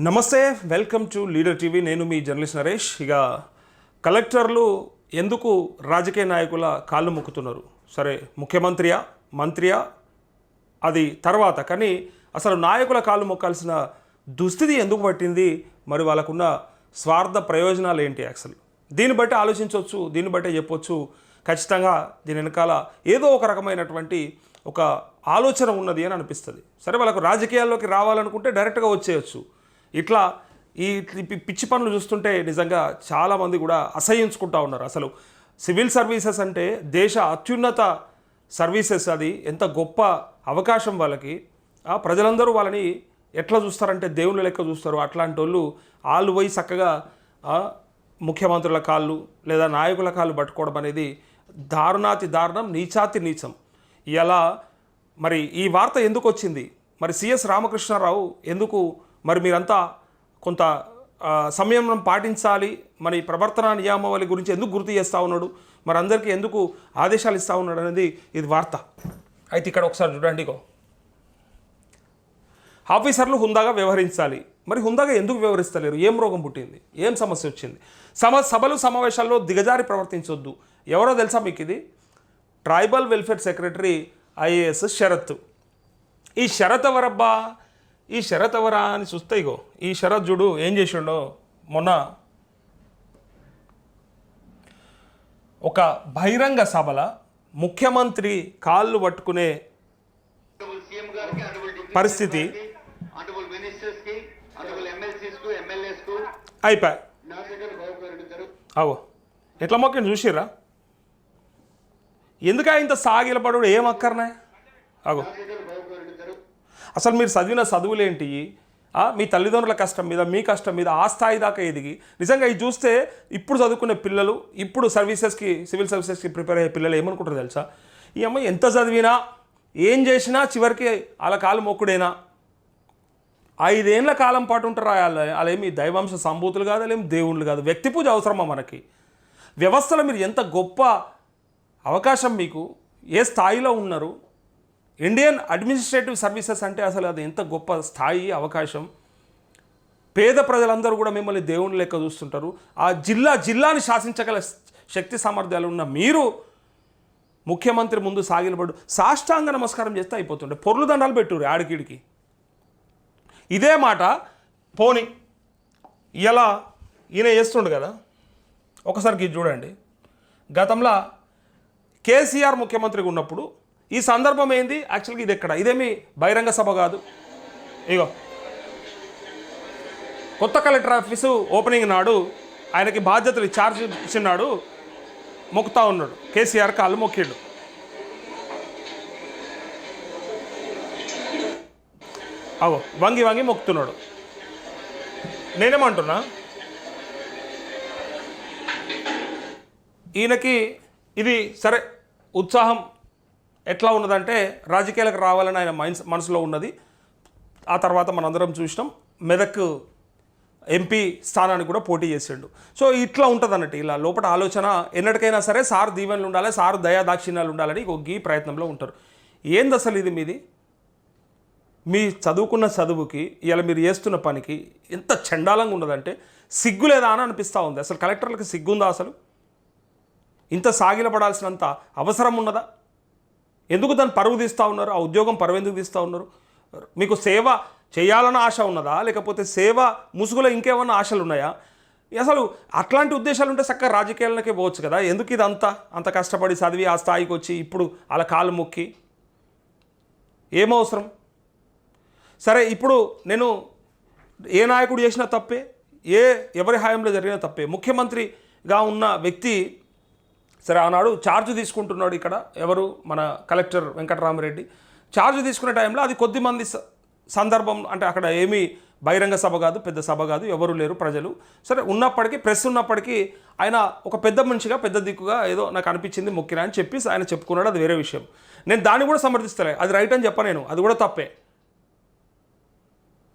నమస్తే welcome to leader TV. నేను మీ journalist Naresh. ఇక కలెక్టర్లు ఎందుకు రాజకీయ నాయకుల కాళ్ళు మొక్కుతున్నారు? సరే ముఖ్యమంత్రియా మంత్రియా? అది తర్వాత. కానీ అసలు నాయకుల కాళ్ళు మొక్కాల్సిన దుస్థితి ఎందుకు పట్టింది? మరి వాళ్ళకున్న స్వార్థ ప్రయోజనాలు ఏంటి అసలు? దీన్ని బట్టి ఆలోచించవచ్చు దీన్ని బట్టే చెప్పొచ్చు. ఖచ్చితంగా దీని వెనకాల ఏదో ఒక రకమైనటువంటి ఒక ఆలోచన ఉన్నది అని అనిపిస్తుంది. సరే వాళ్ళకు రాజకీయాల్లోకి రావాలనుకుంటే డైరెక్ట్గా వచ్చేయచ్చు. ఇట్లా ఈ పిచ్చి పనులు చూస్తుంటే నిజంగా చాలామంది కూడా అసహించుకుంటా ఉన్నారు. అసలు సివిల్ సర్వీసెస్ అంటే దేశ అత్యున్నత సర్వీసెస్ అది ఎంత గొప్ప అవకాశం వాళ్ళకి. ఆ ప్రజలందరూ వాళ్ళని ఎట్లా చూస్తారంటే దేవుళ్ళ లెక్క చూస్తారు. అట్లాంటి వాళ్ళు వాళ్ళు పోయి చక్కగా ముఖ్యమంత్రుల కాళ్ళు లేదా నాయకుల కాళ్ళు పట్టుకోవడం అనేది దారుణాతి దారుణం నీచాతి నీచం. ఇలా మరి ఈ వార్త ఎందుకు వచ్చింది? మరి సిఎస్ రామకృష్ణారావు ఎందుకు మరి మీరంతా కొంత సంయమనం పాటించాలి. మరి ప్రవర్తన నియామావళి గురించి ఎందుకు గుర్తు చేస్తూ ఉన్నాడు? మరి అందరికీ ఎందుకు ఆదేశాలు ఇస్తూ ఉన్నాడు అనేది ఇది వార్త. అయితే ఇక్కడ ఒకసారి చూడండి ఇగో. ఆఫీసర్లు హుందాగా వ్యవహరించాలి. మరి హుందాగా ఎందుకు వ్యవహరిస్తలేరు? ఏం రోగం పుట్టింది? ఏం సమస్య వచ్చింది? సమ సభలు సమావేశాల్లో దిగజారి ప్రవర్తించొద్దు. ఎవరో తెలుసా మీకు ఇది? Tribal welfare secretary IAS Sharath. ఈ శరత్ ఎవరబ్బా? ఈ శరత్ ఎవరా అని చూస్తే ఇగో ఈ శరత్ చూడు ఏం చేసిండో. మొన్న ఒక బహిరంగ సభల ముఖ్యమంత్రి కాళ్ళు పట్టుకునే పరిస్థితి ఆనరబుల్ అయిపోయి. అగో ఎట్లా మొక్కని చూసిర్రా? ఎందుక ఇంత సాగిలపడు? ఏం అక్కర్నాయ్ అగో నా దగ్గర బాబు గారు అడుగుతారు అసలు మీరు చదివిన చదువులేంటి? మీ తల్లిదండ్రుల కష్టం మీద మీ కష్టం మీద ఆ స్థాయి దాకా ఎదిగి. నిజంగా ఇది చూస్తే ఇప్పుడు చదువుకునే పిల్లలు ఇప్పుడు సర్వీసెస్కి సివిల్ సర్వీసెస్కి ప్రిపేర్ అయ్యే పిల్లలు ఏమనుకుంటారు తెలుసా? ఈ అమ్మాయి ఎంత చదివినా ఏం చేసినా చివరికి వాళ్ళ కాలు మొక్కుడేనా? ఐదేళ్ళ కాలం పాటు ఉంటారు? వాళ్ళ వాళ్ళేమి దైవాంశ సంభూతులు కాదు వాళ్ళేమి దేవుళ్ళు కాదు. వ్యక్తి పూజ అవసరమా మనకి? వ్యవస్థలో మీరు ఎంత గొప్ప అవకాశం మీకు? ఏ స్థాయిలో ఉన్నారు? ఇండియన్ అడ్మినిస్ట్రేటివ్ సర్వీసెస్ అంటే అసలు అది ఎంత గొప్ప స్థాయి అవకాశం. పేద ప్రజలందరూ కూడా మిమ్మల్ని దేవుని లెక్క చూస్తుంటారు. ఆ జిల్లా జిల్లాని శాసించగల శక్తి సామర్థ్యాలు ఉన్న మీరు ముఖ్యమంత్రి ముందు సాగిలబడు సాష్టాంగ నమస్కారం చేస్తే అయిపోతుండే. పొర్లు దండాలు పెట్టుర్రు ఆడికిడికి ఇదే మాట పోని ఇలా ఈయన చేస్తుండు కదా. ఒకసారికి ఇది చూడండి. గతంలో కేసీఆర్ ముఖ్యమంత్రిగా ఉన్నప్పుడు ఈ సందర్భం ఏంది? యాక్చువల్గా ఇది ఎక్కడ? ఇదేమి బహిరంగ సభ కాదు. ఇగో. కొత్త కలెక్టర్ ఆఫీసు ఓపెనింగ్ నాడు ఆయనకి బాధ్యతలు ఛార్జ్ ఇచ్చినాడు మొక్కుతా ఉన్నాడు. కేసీఆర్ కాళ్ళు మొక్కిండు. అవో వంగి వంగి మొక్కుతున్నాడు. నేనేమంటున్నా? ఈయనకి ఇది సరే ఉత్సాహం ఎట్లా ఉన్నదంటే రాజకీయాలకు రావాలని ఆయన మైండ్ మనసులో ఉన్నది. ఆ తర్వాత మనందరం చూసినాం. మెదక్ ఎంపీ స్థానానికి కూడా పోటీ చేసిండు. సో ఇట్లా ఉంటుంది అన్నట్టు ఇలా లోపల ఆలోచన ఎన్నటికైనా సరే సార్ దీవెనలు ఉండాలి సార్ దయా దాక్షిణ్యాలు ఉండాలని ఒక గీ ప్రయత్నంలో ఉంటారు. ఏంది అసలు ఇది మీది? మీ చదువుకున్న చదువుకి ఇలా మీరు చేస్తున్న పనికి ఎంత చండాలంగా ఉన్నదంటే సిగ్గు లేదా అని అనిపిస్తూ ఉంది. అసలు కలెక్టర్లకు సిగ్గుందా అసలు? ఇంత సాగిలపడాల్సినంత అవసరం ఉన్నదా? ఎందుకు దాన్ని పరువు తీస్తూ ఉన్నారు? ఆ ఉద్యోగం పరువు ఎందుకు తీస్తూ ఉన్నారు? మీకు సేవ చేయాలన్న ఆశ ఉన్నదా? లేకపోతే సేవ ముసుగులో ఇంకేమన్నా ఆశలు ఉన్నాయా? అసలు అట్లాంటి ఉద్దేశాలు ఉంటే చక్కగా రాజకీయాలకే పోవచ్చు కదా. ఎందుకు ఇది అంత కష్టపడి చదివి ఆ స్థాయికి వచ్చి ఇప్పుడు అలా కాలు మొక్కి? ఏమవసరం సరే ఇప్పుడు నేను ఏ నాయకుడు చేసినా తప్పే? ఏ ఎవరి హాయంలో జరిగిన తప్పే? ముఖ్యమంత్రిగా ఉన్న వ్యక్తి సరే ఆనాడు ఛార్జ్ తీసుకుంటున్నాడు ఇక్కడ ఎవరు? మన కలెక్టర్ వెంకటరామరెడ్డి. ఛార్జ్ తీసుకునే టైంలో అది కొద్దిమంది స- సందర్భం అంటే అక్కడ ఏమీ బహిరంగ సభ కాదు పెద్ద సభ కాదు ఎవరు లేరు ప్రజలు. సరే ఉన్నప్పటికీ ప్రెస్ ఉన్నప్పటికీ ఆయన ఒక పెద్ద మనిషిగా పెద్ద దిక్కుగా ఏదో నాకు అనిపించింది మొక్కిన అని చెప్పి ఆయన చెప్పుకున్నాడు అది వేరే విషయం. నేను దాన్ని కూడా సమర్థిస్తలే. అది రైట్ అని చెప్పలేను అది కూడా తప్పే.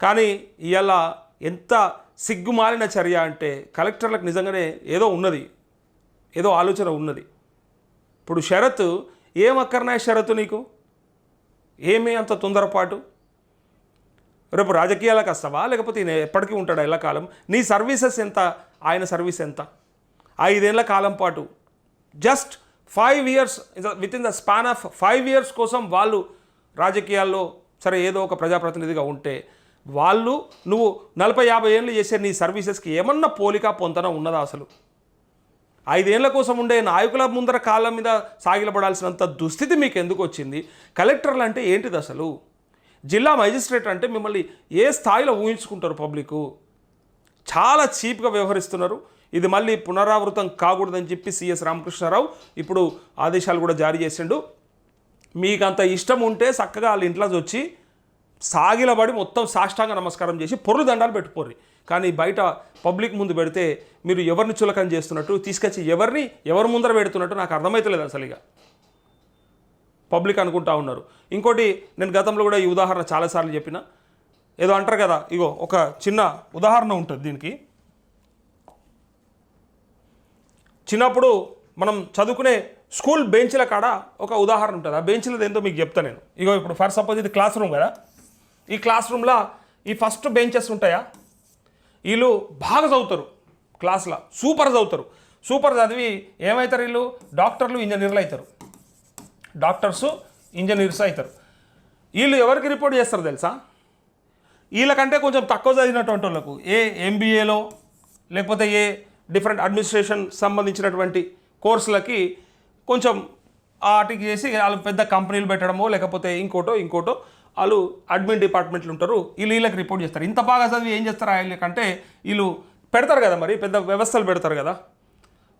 కానీ ఇవాళ ఎంత సిగ్గుమాలిన చర్య అంటే కలెక్టర్లకు నిజంగానే ఏదో ఉన్నది. ఏదో ఆలోచన ఉన్నది. ఇప్పుడు షరతు ఏమక్కర్నాయ షరతు నీకు? ఏమీ అంత తొందరపాటు? రేపు రాజకీయాలకు వస్తావా? లేకపోతే ఈయన ఎప్పటికీ ఉంటాడా ఎల్లకాలం నీ సర్వీసెస్ ఎంత? ఆయన సర్వీస్ ఎంత? ఐదేళ్ళ కాలం పాటు. Just five years within the span of five years కోసం వాళ్ళు రాజకీయాల్లో సరే ఏదో ఒక ప్రజాప్రతినిధిగా ఉంటే వాళ్ళు నువ్వు నలభై యాభై ఏళ్ళు చేసే నీ సర్వీసెస్కి ఏమన్నా పోలిక పొంతన ఉన్నదా అసలు? ఐదేళ్ళ కోసం ఉండే నాయకుల ముందర కాళ్ళ మీద సాగిలపడాల్సినంత దుస్థితి మీకు ఎందుకు వచ్చింది? కలెక్టర్లు అంటే ఏంటిది అసలు? జిల్లా మేజిస్ట్రేట్ అంటే మిమ్మల్ని ఏ స్థాయిలో ఊహించుకుంటారు పబ్లిక్ చాలా చీప్గా వ్యవహరిస్తున్నారు. ఇది మళ్ళీ పునరావృతం కాకూడదని చెప్పి సిఎస్ రామకృష్ణారావు ఇప్పుడు ఆదేశాలు కూడా జారీ చేసిండు. మీకు అంత ఇష్టం ఉంటే చక్కగా వాళ్ళ ఇంట్లో వచ్చి సాగిలబడి మొత్తం సాష్టాంగ నమస్కారం చేసి పొర్రు దండాలు పెట్టుకోర్రి. కానీ బయట పబ్లిక్ ముందు పెడితే మీరు ఎవరిని చులకం చేస్తున్నట్టు తీసుకొచ్చి ఎవరిని ఎవరి ముందర పెడుతున్నట్టు నాకు అర్థమైతలేదు అసలు ఇక. పబ్లిక్ అనుకుంటా ఉన్నారు. ఇంకోటి నేను గతంలో కూడా ఈ ఉదాహరణ చాలాసార్లు చెప్పిన. ఏదో అంటారు కదా ఇగో ఒక చిన్న ఉదాహరణ ఉంటుంది దీనికి. చిన్నప్పుడు మనం చదువుకునే స్కూల్ బెంచ్ల కాడ ఒక ఉదాహరణ ఉంటుంది. ఆ బెంచ్లది ఏంటో మీకు చెప్తా నేను. ఇగో ఇప్పుడు ఫర్ సపోజ్ ఇది క్లాస్ రూమ్ కదా. ఈ క్లాస్ రూమ్లో ఈ ఫస్ట్ బెంచెస్ ఉంటాయా? వీళ్ళు బాగా చదువుతారు. క్లాస్లో సూపర్ చదువుతారు. సూపర్ చదివి ఏమవుతారు వీళ్ళు? డాక్టర్లు ఇంజనీర్లు అవుతారు డాక్టర్స్ ఇంజనీర్స్ అవుతారు వీళ్ళు ఎవరికి రిపోర్ట్ చేస్తారు తెలుసా? వీళ్ళకంటే కొంచెం తక్కువ చదివినటువంటి వాళ్ళకు ఏ ఎంబీఏలో లేకపోతే ఏ డిఫరెంట్ అడ్మినిస్ట్రేషన్ సంబంధించినటువంటి కోర్సులకి కొంచెం వాటికి చేసి వాళ్ళు పెద్ద కంపెనీలు పెట్టడమో లేకపోతే ఇంకోటో ఇంకోటో వాళ్ళు అడ్మిన్ డిపార్ట్మెంట్లు ఉంటారు వీళ్ళు వీళ్ళకి రిపోర్ట్ చేస్తారు. ఇంత బాగా చదివి ఏం చేస్తారు వీళ్ళకంటే వీళ్ళు పెడతారు కదా మరి పెద్ద వ్యవస్థలు పెడతారు కదా.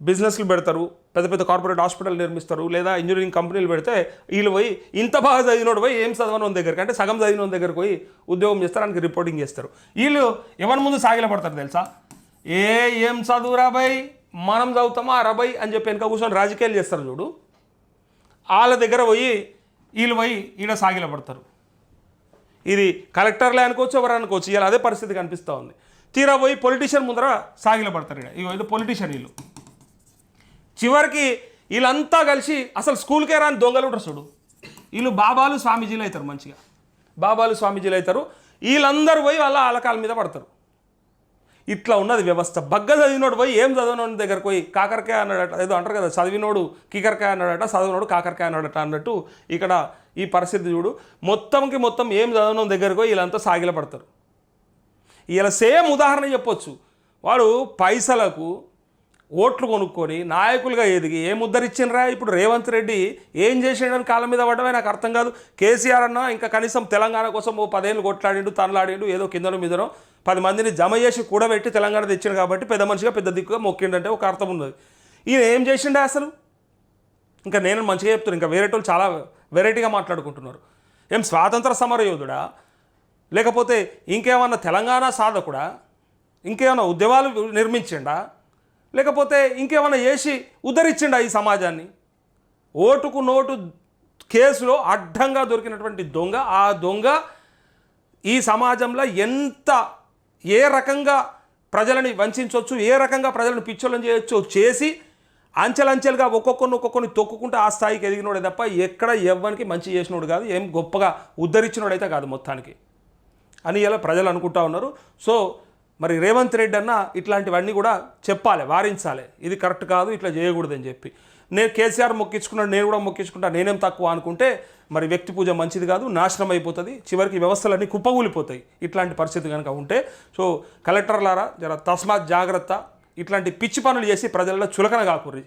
బిజినెస్లు పెడతారు పెద్ద పెద్ద కార్పొరేట్ హాస్పిటల్ నిర్మిస్తారు లేదా ఇంజనీరింగ్ కంపెనీలు పెడితే వీళ్ళు పోయి ఇంత బాగా చదివినోడు పోయి ఏం చదవని దగ్గరికి అంటే సగం చదివిన వాళ్ళ దగ్గరికి పోయి ఉద్యోగం చేస్తారు ఆయనకి రిపోర్టింగ్ చేస్తారు. వీళ్ళు ఎవరి ముందు సాగిల పడతారు తెలుసా? ఏ ఏం చదువు బై మనం చదువుతామా రబై అని చెప్పి వెనక కూర్చొని రాజకీయాలు చేస్తారు చూడు. వాళ్ళ దగ్గర పోయి వీళ్ళు పోయి ఈడ సాగిల పడతారు. ఇది కలెక్టర్లే అనుకోవచ్చు ఎవరు అనుకోవచ్చు. ఇలా అదే పరిస్థితి కనిపిస్తూ ఉంది. తీరా పోయి పొలిటీషియన్ ముందర సాగిల పడతారు ఇక్కడ ఇగో ఇది పొలిటీషియన్ వీళ్ళు. చివరికి వీళ్ళంతా కలిసి అసలు స్కూల్కే రాని దొంగలు ఉంటారు చూడు. వీళ్ళు బాబాలు స్వామీజీలు అవుతారు మంచిగా. బాబాలు స్వామీజీలు అవుతారు. వీళ్ళందరూ పోయి వాళ్ళ అలకాల మీద పడతారు. ఇట్లా ఉన్నది వ్యవస్థ. బగ్గ చదివినోడు పోయి ఏం చదివినోడి దగ్గరకు పోయి? కాకరకాయ అన్నాడట. ఏదో అంటారు కదా చదివినోడు కీకరకాయ అన్నాడట చదివినోడు కాకరకాయ అన్నాడట అన్నట్టు ఇక్కడ ఈ పరిస్థితి చూడు. మొత్తంకి మొత్తం ఏం చదివిన దగ్గరకు పోయి వీళ్ళంతా సాగిల పడతారు ఇలా సేమ్ ఉదాహరణ చెప్పొచ్చు. వాడు పైసలకు ఓట్లు కొనుక్కొని నాయకులుగా ఎదిగి ఏం ఉద్ధరించినరా ఇప్పుడు రేవంత్ రెడ్డి ఏం చేసిండని కాళ్ళ మీద పడ్డమే నాకు అర్థం కాదు. కేసీఆర్ అన్న ఇంకా కనీసం తెలంగాణ కోసం ఓ పదేళ్ళు కొట్లాడిండు తనలాడిండు ఏదో కిందనో మీదనో పది మందిని జమ చేసి కూడబెట్టి తెలంగాణ తెచ్చిండు కాబట్టి పెద్ద మనిషిగా పెద్ద దిక్కుగా మొక్కిండంటే ఒక అర్థం ఉన్నది. ఈయన ఏం చేసిండే అసలు? ఇంకా నేను మంచిగా చెప్తున్నాను ఇంకా వేరేటోళ్ళు చాలా వెరైటీగా మాట్లాడుకుంటున్నారు. ఏం స్వాతంత్ర సమరయోధుడా? లేకపోతే ఇంకేమన్నా తెలంగాణ సాధకుడా? ఇంకేమైనా ఉద్యమాలు నిర్మించిండా? లేకపోతే ఇంకేమైనా చేసి ఉద్ధరించిండా ఈ సమాజాన్ని? ఓటుకు నోటు కేసులో అడ్డంగా దొరికినటువంటి దొంగ ఆ దొంగ ఈ సమాజంలో ఎంత ఏ రకంగా ప్రజలని వంచవచ్చు ఏ రకంగా ప్రజలను పిచ్చోళ్ళని చేయొచ్చో చేసి అంచెలంచెలుగా ఒక్కొక్కరిని ఒక్కొక్కరిని తొక్కుకుంటూ ఆ స్థాయికి ఎదిగినోడే తప్ప ఎక్కడ ఎవ్వరికి మంచి చేసినోడు కాదు ఏం గొప్పగా ఉద్ధరించినోడైతే కాదు మొత్తానికి. అని ఇలా ప్రజలు అనుకుంటా ఉన్నారు. సో మరి రేవంత్ రెడ్డి అన్న ఇట్లాంటివన్నీ కూడా చెప్పాలి వారించాలి. ఇది కరెక్ట్ కాదు ఇట్లా చేయకూడదని చెప్పి. నేను కేసీఆర్ మొక్కించుకున్నాడు నేను కూడా మొక్కించుకుంటా నేనేం తక్కువ అనుకుంటే మరి వ్యక్తి పూజ మంచిది కాదు నాశనం అయిపోతుంది. చివరికి వ్యవస్థలన్నీ కుప్పగూలిపోతాయి ఇట్లాంటి పరిస్థితి కనుక ఉంటే సో కలెక్టర్లారా జర తస్మాత్ జాగ్రత్త. ఇట్లాంటి పిచ్చి పనులు చేసి ప్రజల్లో చులకన కాకూరి